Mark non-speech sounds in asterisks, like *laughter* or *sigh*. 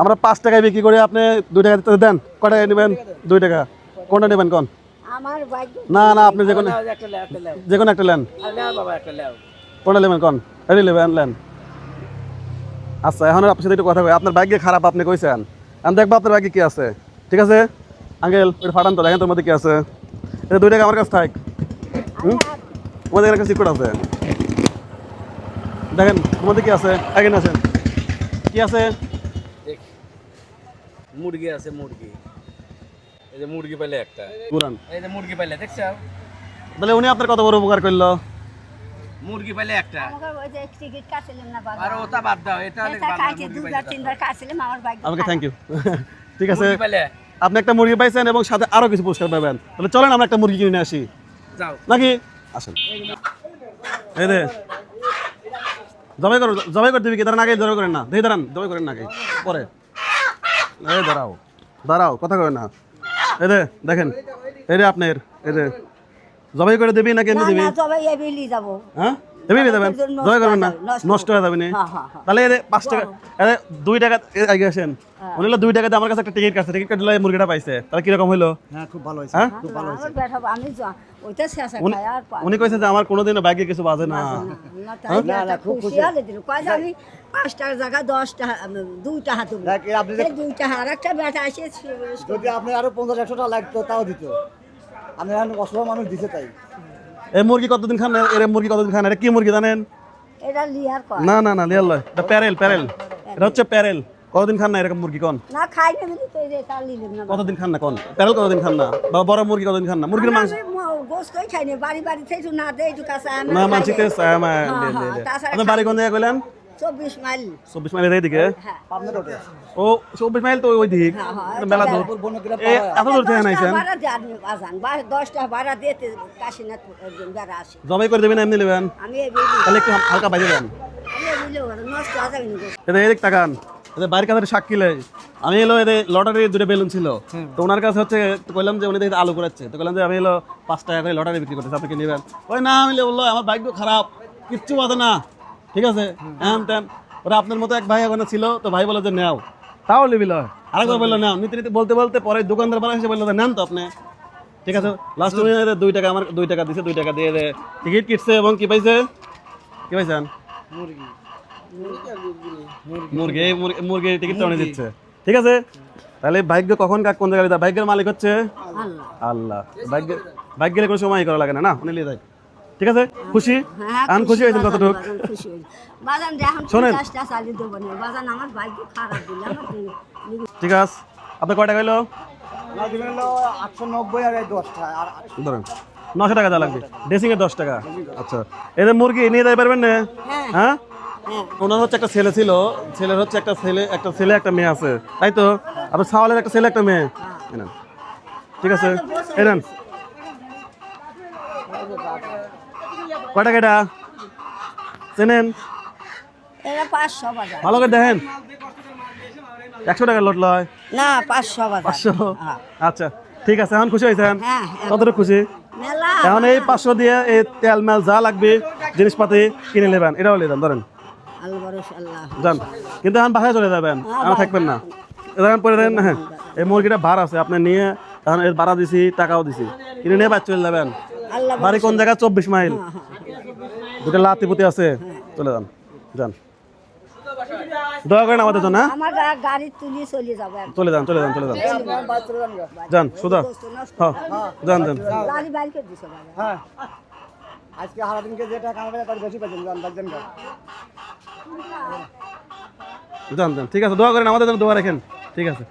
আমরা পাঁচ টাকায় বিক্রি করি আপনি দুই টাকা দেন। কয় টাকায় নেবেন? দুই টাকা। কোনটা নেবেন কোন? না না আপনি যে কোনো যে কোনো একটা লেও। কোনটা নেবেন কোন? এটি নেবেন নেন। আচ্ছা এখন আপনার সাথে একটু কথা কই। আপনার ভাগ্যে খারাপ আপনি কইছেন। আমি দেখব আপনার ভাগ্যে কি আছে। ঠিক আছে? আঙ্কেল ওটা ফাটান তো দেখেন তোর মধ্যে কি আছে। এটা দুই টাকা আমার কাছে থাক। হুম? তোমাদের কাছে সিক্রেট আছে। দেখেন মধ্যে কি আছে? আগে আসেন। কি আছে? মুরগি আছে মুরগি। এই যে মুরগি পাইলে একটা। কোরআন। এই যে মুরগি পাইলে দেখছ? তাহলে উনি আপনার কত বড় উপকার করল। মুরগি পাইলে একটা। আমাকে ওই যে টিকিট কাটছিলাম না বাবা। আর ওটা বাদ দাও এটা দুবার তিনবার কাটছিলাম আমার ভাগ্য আমাকে। থ্যাংক ইউ *laughs* ঠিক আছে। মুরগি পাইলে। আপনি একটা মুরগি পাইছেন এবং সাথে আরও কিছু পুরস্কার পাবেন। তাহলে চলেন আমরা একটা মুরগি কিনে নিয়ে আসি। যাও। নাকি? আসেন। এই দে জবাই করো জবাই করে দিবি কি? দাঁড়ান আগে জবাই করেন না। দেখি দাঁড়ান জবাই করেন না আগে। পরে। এই দাঁড়াও। দাঁড়াও কথা কয় না। এই রে দেখেন এই রে আপনার এই রে জবাই করে দিবি নাকি এমনি দিবি? না তবে যাব। হ্যাঁ? এমনি যাবেন নষ্ট জবাই করবেন না? নষ্ট হয়ে যাবে নি? হ্যাঁ, হ্যাঁ, হ্যাঁ। তাহলে যে পাঁচ টাকা যে দুই টাকা আগে আসেন। উনি দুই টাকাতে আমার কাছে একটা টিকিট কাটছে। টিকিট কাটলে এই মুরগিটা পাইছে। তাহলে কীরকম হইল? হ্যাঁ খুব ভালো হয়েছে। হ্যাঁ? আমার বেটা আমি যা- ওইটা শেষে উনি খাই আর উনি কইছে যে আমার কোনোদিনও ব্যাগে কিছু বাজে না। না তাই বেটা খুশি হলে দিল। কয় যে পাঁচ টাকার জায়গায় দশ টাকা দুই টাকা আপনি দুই টাকা আর একটা যদি আপনি আরও পঞ্চাশ একশো টাকা লাগতো তাও দিত। আমি এখন অসহায় মানুষ দিছে তাই। এই মুরগি কতদিন খান? এর মুরগি কতদিন খান? এটা কি মুরগি জানেন? এটা লিয়ার কয়? না না না লিয়ার লয়। এটা প্যারেল প্যারেল। এটা হচ্ছে প্যারেল। কতদিন খান না এরকম মুরগি কোন? না খাই না বলি তো এটা লিলাম না কতদিন খান না কোন? প্যারেল কতদিন খান না? বা বড় মুরগি কতদিন খান না? মুরগির মাংস গোস্তই খাই না বাড়ি বাড়ি থেকে না দেই তো আমি না মানছি তে না। হ্যাঁ, হ্যাঁ, তাছাড়া আপনার বাড়ি কোন জায়গায় কইলেন? চব্বিশ মাইল। চব্বিশ মাইলের এইদিকে হ্যাঁ। ও চব্বিশ মাইল তো ওই দিক। হ্যাঁ, হ্যাঁ, মেলা দূর। এত দূর থেকে নাইছেন? ভাড়া দিয়ে আপনি বাজান বা- দশটা ভাড়া দিতে কাশীনাথ আসে। জবাই করে দেবেন এমনি নেবেন? আমি এই বিলি তাহলে একটু হালকা বাইরে দেন এদিক তাকান। এদের কাছে সাক্ষীলে আমি এলো এদের লটারি দুটো বেলুন ছিল। তো ওনার কাছে হচ্ছে কইলাম যে উনি দেখি আলু করাচ্ছে তো কইলাম যে আমি এলো পাঁচ টাকা করে লটারি বিক্রি করতেছি আপনি কি নেবেন? ওই না আমি বলল আমার ভাগ্য খারাপ। কিচ্ছু বাদে না। ঠিক আছে? হ্যান ত্যান ওরা আপনার মতো এক ভাই ওখানে ছিল তো ভাই বলে যে নেও। তাও নিবিল আরেকবার বলল নাও। নিতে নিতে বলতে বলতে পরে দোকানদার বাড়া এসে বলল যে নেন তো আপনি। ঠিক আছে? লাস্ট দুই টাকা আমার দুই টাকা দিছে দুই টাকা দিয়ে দে। টিকিট কিটছে এবং কি পাইছে? কি পাইছেন? মুরগি। এই মুরগি টিকিট উনি দিচ্ছে। ঠিক আছে? তাহলে ভাগ্য কখন কাক কোন জায়গায়? ভাগ্যের মালিক হচ্ছে আল্লাহ। আল্লাহ। ভাগ্য ভাগ্যের কোনো সময় করা লাগে না না? উনি লিয়ে যায়। ঠিক আছে? খুশি? হ্যাঁ, আন খুশি হয়েছেন কতটুক? শোনেন। ঠিক আছে আপনার কয় টাকা হইল আমার দিবেন হলো আর এই দশটা আর ধরেন নশো টাকা যা লাগবে। ড্রেসিং এর দশ টাকা। আচ্ছা। এদের মুরগি নিয়ে যেতে পারবেন না? হ্যাঁ। হ্যাঁ? হ্যাঁ। ওনার হচ্ছে একটা ছেলে ছিল। ছেলের হচ্ছে একটা ছেলে একটা ছেলে একটা মেয়ে আছে। তাই তো? আপনার সাওয়ালের একটা ছেলে একটা মেয়ে। ঠিক আছে। এই চেনেন? ভালো করে দেখেন। একশো টাকা লোট লয়। না পাঁচশো পাঁচশো? হ্যাঁ। আচ্ছা ঠিক আছে এখন খুশি হয়েছেন? হ্যাঁ, হ্যাঁ। খুশি? এখন এই পাঁচশো দিয়ে এই তেল মেল যা লাগবে জিনিসপাতি কিনে নেবেন। এটাও নিয়ে ধরেন। যান। কিন্তু এখন বাসায় চলে যাবেন আমার থাকবেন না। এখন পরে দেন হ্যাঁ। এই মুরগিটা ভাড়া আছে আপনি নিয়ে এখন এর ভাড়া দিছি টাকাও দিছি। কিনে নিয়ে বাদ চলে যাবেন। বাড়ি কোন জায়গায় চব্বিশ মাইল? দুটো লাতি পুতি আছে। চলে যান যান। দয়া করেন আমাদের জন্য হ্যাঁ? আমার গাড়ি তুলি চলে যাব চলে যান চলে যান চলে যান। যান সুদা হ্যাঁ যান যান। গাড়ি বাইর করে দিছো হ্যাঁ। আজকে হারা যে টাকা কামাবে তার বেশি পাচ্ছেন যান বাদ যান যান। ঠিক আছে দোয়া করেন আমাদের জন্য দোয়া রাখেন। ঠিক আছে।